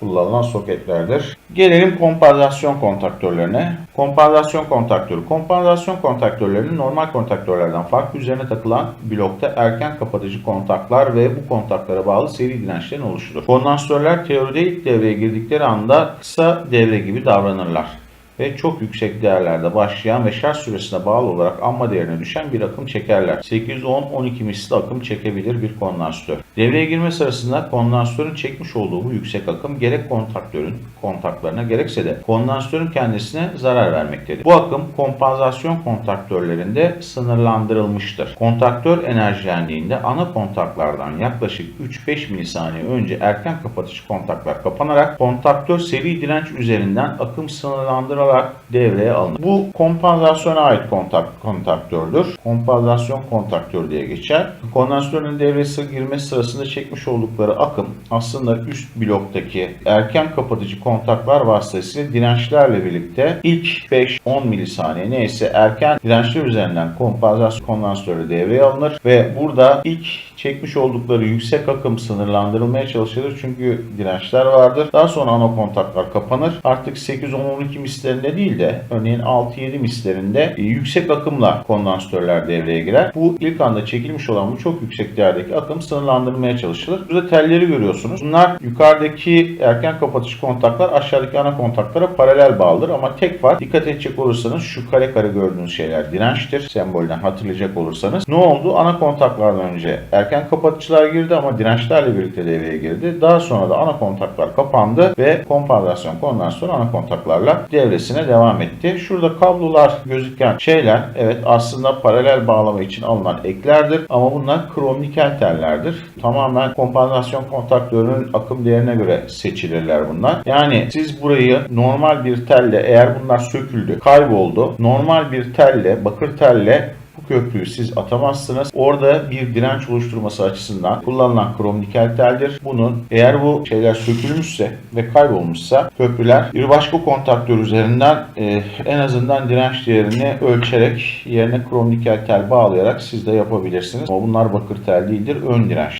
kullanılan soketlerdir. Gelelim komparzasyon kontaktörlerine. Komparzasyon kontaktörü. Komparzasyon kontaktörlerinin normal kontaktörlerden farklı üzerine takılan blokta erken kapatıcı kontaklar ve bu kontaklara bağlı seri dirençlerin oluşudur. Kondansatörler teoride ilk devreye girdikleri anda kısa devre gibi davranırlar ve çok yüksek değerlerde başlayan ve şarj süresine bağlı olarak amma değerine düşen bir akım çekerler. 8-10-12 misli akım çekebilir bir kondansatör. Devreye girme sırasında kondansatörün çekmiş olduğu bu yüksek akım gerek kontaktörün kontaklarına gerekse de kondansatörün kendisine zarar vermektedir. Bu akım kompansasyon kontaktörlerinde sınırlandırılmıştır. Kontaktör enerjilendiğinde ana kontaklardan yaklaşık 3-5 milisaniye önce erken kapatıcı kontaklar kapanarak kontaktör seri direnç üzerinden akım sınırlandırılarak devreye alınır. Bu kompansasyona ait kontak, kontaktördür. Kompansasyon kontaktör diye geçer. Kondansatörün devreye girmesi sırasında çekmiş oldukları akım aslında üst bloktaki erken kapatıcı kontaklar vasıtasıyla dirençlerle birlikte ilk 5-10 milisaniye neyse erken dirençler üzerinden kompansasyon kondansatörü devreye alınır ve burada ilk çekmiş oldukları yüksek akım sınırlandırılmaya çalışılır çünkü dirençler vardır. Daha sonra ana kontaklar kapanır. Artık 8-10-12 mislerinde değil de örneğin 6-7 mislerinde e, yüksek akımla kondansatörler devreye girer. Bu ilk anda çekilmiş olan bu çok yüksek değerdeki akım sınırlandırmaya çalışılır. Burada telleri görüyorsunuz. Bunlar yukarıdaki erken kapatıcı kontaklar aşağıdaki ana kontaklara paralel bağlıdır ama tek fark dikkat edecek olursanız şu kare kare gördüğünüz şeyler dirençtir. Sembolden hatırlayacak olursanız. Ne oldu? Ana kontaklardan önce erken kapatıcılar girdi ama dirençlerle birlikte devreye girdi. Daha sonra da ana kontaklar kapandı ve kompansasyon kondansatörü ana kontaklarla devresine devam etti. Şurada kablolar gözüken şeyler evet aslında paralel bağlama için alınan eklerdir ama bunlar krom nikel tellerdir. Tamamen kompansasyon kontaktörünün akım değerine göre seçilirler bunlar. Yani siz burayı normal bir telle eğer bunlar söküldü, kayboldu. Normal bir telle, bakır telle bu köprüyü siz atamazsınız. Orada bir direnç oluşturması açısından kullanılan krom nikel teldir. Bunun eğer bu şeyler sökülmüşse ve kaybolmuşsa köprüler bir başka kontaktör üzerinden e, en azından direnç değerini ölçerek yerine krom nikel tel bağlayarak siz de yapabilirsiniz. Ama bunlar bakır tel değildir. Ön direnç